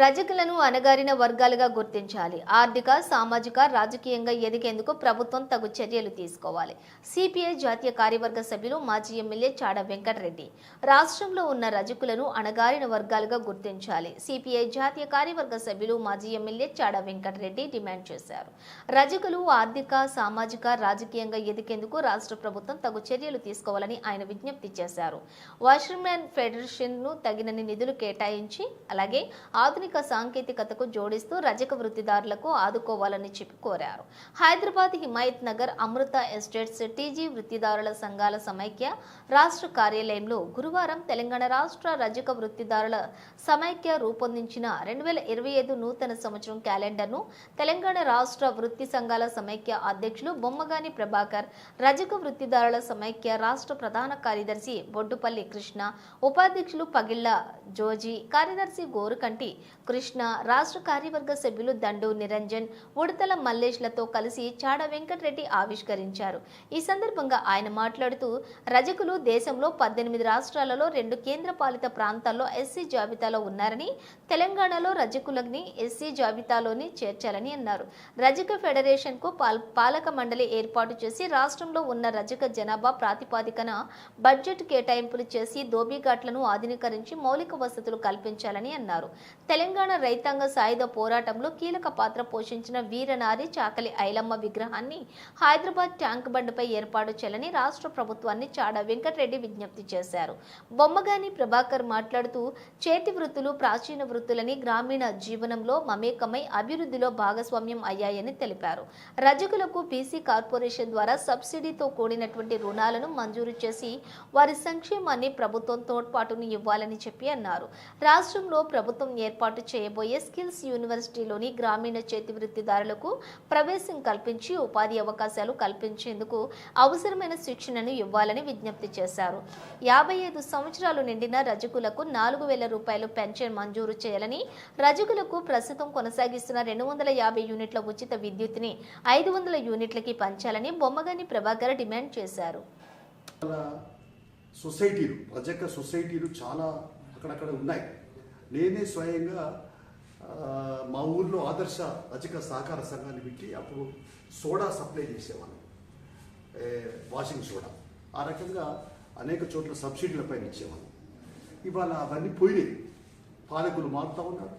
రజకులను అణగారిన వర్గాలుగా గుర్తించాలి. ఆర్థిక సామాజిక రాజకీయంగా ఎదిగేందుకు ప్రభుత్వం తగు చర్యలు తీసుకోవాలి. సిపిఐ జాతీయ కార్యవర్గ సభ్యులు మాజీ ఎమ్మెల్యే చాడ వెంకటరెడ్డి. రాష్ట్రంలో ఉన్న రజకులను అణగారిన వర్గాలుగా గుర్తించాలి. సిపిఐ జాతీయ కార్యవర్గ సభ్యులు మాజీ ఎమ్మెల్యే చాడ వెంకటరెడ్డి డిమాండ్ చేశారు. రజకులు ఆర్థిక సామాజిక రాజకీయంగా ఎదిగేందుకు రాష్ట్ర ప్రభుత్వం తగు చర్యలు తీసుకోవాలని ఆయన విజ్ఞప్తి చేశారు. వాషర్మెన్ ఫెడరేషన్ను తగినన్ని నిధులు కేటాయించి అలాగే ఆధునిక సాంకేతికతకు జోడిస్తూ రజక వృత్తిదారులకు ఆదుకోవాలని చెప్పి కోరారు. హైదరాబాద్ హిమాయత్ నగర్ అమృత ఎస్టేట్స్ టీజీ వృత్తిదారుల సంఘాల సమైక్య రాష్ట్ర కార్యాలయంలో గురువారం తెలంగాణ రాష్ట్ర రజక వృత్తిదారుల సమైక్య రూపొందించిన రెండు వేల ఇరవై ఐదు నూతన సంవత్సరం క్యాలెండర్ను తెలంగాణ రాష్ట్ర వృత్తి సంఘాల సమైక్య అధ్యక్షులు బొమ్మగాని ప్రభాకర్ రజక వృత్తిదారుల సమైక్య రాష్ట్ర ప్రధాన కార్యదర్శి బొడ్డుపల్లి కృష్ణ ఉపాధ్యక్షులు పగిళ్ళ జోజీ కార్యదర్శి గోరుకంటి కృష్ణ రాష్ట్ర కార్యవర్గ సభ్యులు దండు నిరంజన్ ఉడతల మల్లేష్లతో కలిసి చాడ వెంకటరెడ్డి ఆవిష్కరించారు. ఈ సందర్భంగా ఆయన మాట్లాడుతూ రజకులు దేశంలో పద్దెనిమిది రాష్ట్రాలలో రెండు కేంద్రపాలిత ప్రాంతాల్లో ఎస్సీ జాబితాలో ఉన్నారని తెలంగాణలో రజకులని ఎస్సీ జాబితాలోని చేర్చాలని అన్నారు. రజక ఫెడరేషన్కు పాల్ పాలక మండలి ఏర్పాటు చేసి రాష్ట్రంలో ఉన్న రజక జనాభా ప్రాతిపాదికన బడ్జెట్ కేటాయింపులు చేసి దోబీఘాట్లను ఆధునీకరించి మౌలిక వసతులు కల్పించాలని అన్నారు. తెలంగాణ రైతాంగ సాయుధ పోరాటంలో కీలక పాత్ర పోషించిన వీరనారి చాకలి ఐలమ్మ విగ్రహాన్ని హైదరాబాద్ ట్యాంక్ బండ్పై ఏర్పాటు చేయాలని రాష్ట్ర ప్రభుత్వాన్ని చాడ వెంకటరెడ్డి విజ్ఞప్తి చేశారు. బొమ్మగాని ప్రభాకర్ మాట్లాడుతూ చేతి వృత్తులు ప్రాచీన వృత్తులని గ్రామీణ జీవనంలో మమేకమై అభివృద్ధిలో భాగస్వామ్యం అయ్యాయని తెలిపారు. రజకులకు బీసీ కార్పొరేషన్ ద్వారా సబ్సిడీతో కూడినటువంటి రుణాలను మంజూరు చేసి వారి సంక్షేమాన్ని ప్రభుత్వం తోడ్పాటును ఇవ్వాలని చెప్పి అన్నారు. రాష్ట్రంలో ప్రభుత్వం ఏర్పాటు చేయబోయే స్కిల్స్ యూనివర్సిటీలోని గ్రామీణ చేతి వృత్తిదారులకు ప్రవేశం కల్పించి ఉపాధి అవకాశాలు కల్పించేందుకు అవసరమైన శిక్షణను ఇవ్వాలని విజ్ఞప్తి చేశారు. యాభై ఐదు సంవత్సరాలు నిండిన రజకులకు నాలుగు వేల రూపాయలు పెన్షన్ మంజూరు చేయాలని రజకులకు ప్రస్తుతం కొనసాగిస్తున్న రెండు వందల యాభై యూనిట్ల ఉచిత విద్యుత్ని ఐదు వందల యూనిట్లకి పంచాలని బొమ్మగాని ప్రభాకర్ డిమాండ్ చేశారు. సొసైటీలు రజక సొసైటీలు చాలా అక్కడక్కడ ఉన్నాయి. నేనే స్వయంగా మా ఊర్లో ఆదర్శ రచక సహకార సంఘాన్ని పెట్టి అప్పుడు సోడా సప్లై చేసేవాళ్ళం. Washing soda. ఆ రకంగా అనేక చోట్ల సబ్సిడీలపై ఇచ్చేవాళ్ళం. ఇవాళ అవన్నీ పోయినాయి. పాలకులు మారుతూ ఉన్నారు.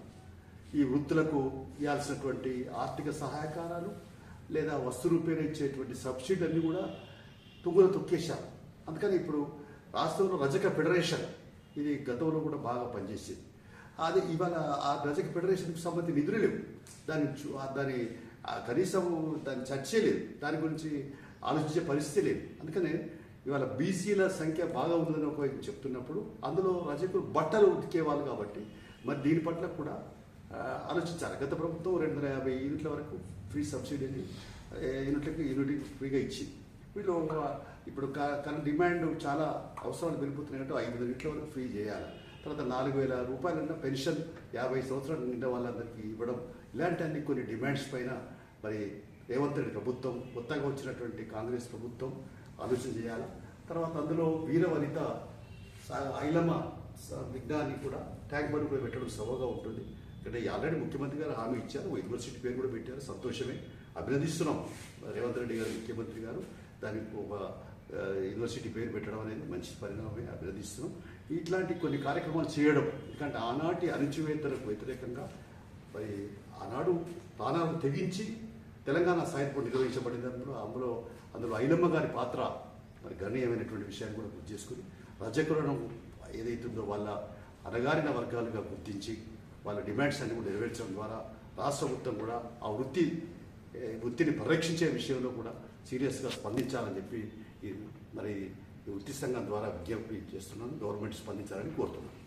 ఈ వృత్తులకు ఇవ్వాల్సినటువంటి ఆర్థిక సహాయకారాలు లేదా వస్తు రూపేణ ఇచ్చేటువంటి సబ్సిడీలన్నీ కూడా తుంగులు తొక్కేశారు. అందుకని ఇప్పుడు రాష్ట్రంలో రజక ఫెడరేషన్ ఇది గతంలో కూడా బాగా పనిచేసేది. అది ఇవాళ ఆ రజక ఫెడరేషన్కి సంబంధించి నిధులు లేవు. దాని చూ- దాని కనీసం దాని చర్చే లేదు. దాని గురించి ఆలోచించే పరిస్థితి లేదు. అందుకనే ఇవాళ బీసీల సంఖ్య బాగా ఉందని ఒక చెప్తున్నప్పుడు అందులో రజకులు బట్టలు ఉతికేవాళ్ళు కాబట్టి మరి దీని పట్ల కూడా ఆలోచించాలి. గత ప్రభుత్వం రెండు వందల యాభై యూనిట్ల వరకు ఫ్రీ సబ్సిడీని యూనిట్లకు యూనిట్ ఫ్రీగా ఇచ్చింది. వీళ్ళు ఒక- ఇప్పుడు క- కానీ డిమాండ్ చాలా అవసరాలు పెరిగిపోతున్నాయంటే ఐదు వందల యూనిట్ల వరకు ఫ్రీ చేయాలి. తర్వాత నాలుగు వేల రూపాయలన్న పెన్షన్ యాభై సంవత్సరాలు నిండా వాళ్ళందరికీ ఇవ్వడం ఇలాంటి అన్ని కొన్ని డిమాండ్స్ పైన మరి రేవంత్ రెడ్డి ప్రభుత్వం కొత్తగా వచ్చినటువంటి కాంగ్రెస్ ప్రభుత్వం ఆలోచన చేయాలి? తర్వాత అందులో వీరవనిత సా- ఐలమ్మ స- విజ్ఞాన్ని కూడా ట్యాంక్ బండ్ కూడా పెట్టడం సవగా ఉంటుంది. ఇక్కడ ఆల్రెడీ ముఖ్యమంత్రి గారు హామీ ఇచ్చారు యూనివర్సిటీ పేరు కూడా పెట్టారు. సంతోషమే. అభినందిస్తున్నాం రేవంత్ రెడ్డి గారు ముఖ్యమంత్రి గారు. దానికి ఒక యూనివర్సిటీ పేరు పెట్టడం అనేది మంచి పరిణామమే అభినందిస్తున్నాం. ఇట్లాంటి కొన్ని కార్యక్రమాలు చేయడం ఎందుకంటే ఆనాటి అణచివేతలకు వ్యతిరేకంగా మరి ఆనాడు ప్రాణాలను తెగించి తెలంగాణ సాహిత్యం నిర్వహించబడింది అందులో అందులో ఐలమ్మ గారి పాత్ర మరి గణనీయమైనటువంటి విషయాన్ని కూడా గుర్తు చేసుకుని రజకులను ఏదైతుందో వాళ్ళ అణగారిన వర్గాలుగా గుర్తించి వాళ్ళ డిమాండ్స్ అన్ని కూడా నెరవేర్చడం ద్వారా రాష్ట్ర ప్రభుత్వం కూడా ఆ వృత్తి వృత్తిని పరిరక్షించే విషయంలో కూడా సీరియస్గా స్పందించాలని చెప్పి ఈ మరి ఉత్తి వృత్తి సంఘం ద్వారా విజ్ఞప్తి చేస్తున్నాను. గవర్నమెంట్ స్పందించాలని కోరుతున్నాను.